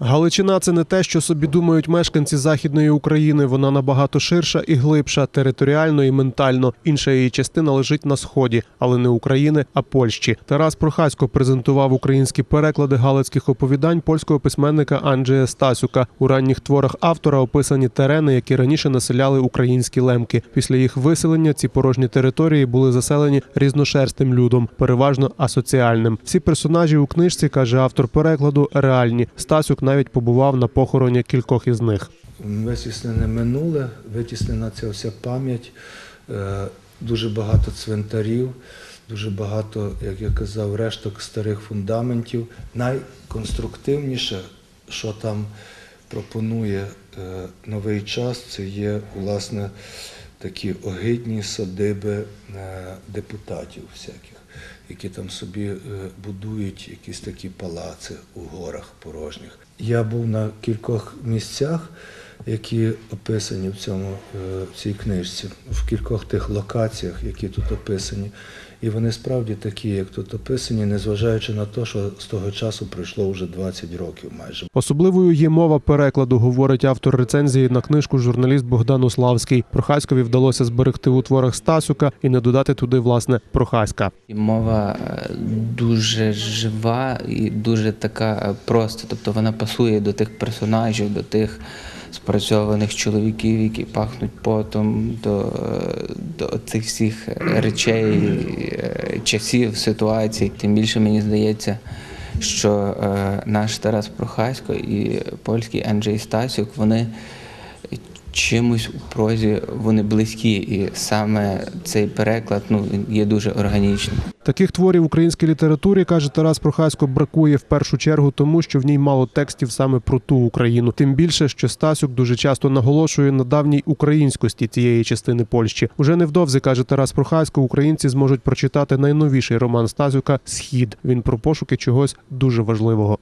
Галичина це не те, що собі думають мешканці західної України. Вона набагато ширша і глибша, територіально і ментально. Інша її частина лежить на сході, але не України, а Польщі. Тарас Прохасько презентував українські переклади галицьких оповідань польського письменника Анджея Стасюка. У ранніх творах автора описані терени, які раніше населяли українські лемки. Після їх виселення ці порожні території були заселені різношерстним людом, переважно асоціальним. Всі персонажі у книжці каже автор перекладу реальні. Стасюк навіть побував на похороні кількох із них. Витіснене минуле, витіснена ця вся пам'ять, е, дуже багато цвинтарів, дуже багато, як я казав, решток старих фундаментів. Найконструктивніше, що там пропонує е, новий час, це є власне такі огидні садиби е, депутатів всяких, які там собі е, будують якісь такі палаци у горах порожніх. Я був на кількох місцях, які описані в цьому е, в цій книжці, в кількох тих локаціях, які тут описані. І вони справді такі, як тут описані, незважаючи на те, що з того часу пройшло вже 20 років майже. Особливою є мова перекладу, говорить автор рецензії на книжку журналіст Богдан Уславський. Прохаськові вдалося зберегти у творах Стасюка і не додати туди власне Прохаська. Мова е, дуже жива і дуже така е, проста. Тобто вона пасує до тих персонажів, до тих спрацьованих чоловіків, які пахнуть потом, до, до цих всіх речей, е, часів, ситуацій. Тим більше мені здається, що е, наш Тарас Прохасько і польський Анджей Стасюк, вони чимось у прозі вони близькі, і саме цей переклад ну, є дуже органічним. Таких творів українській літературі каже Тарас Прохасько бракує в першу чергу тому, що в ній мало текстів саме про ту Україну. Тим більше, що Стасюк дуже часто наголошує на давній українськості цієї частини Польщі. Уже невдовзі каже Тарас Прохасько, українці зможуть прочитати найновіший роман Стасюка Схід. Він про пошуки чогось дуже важливого.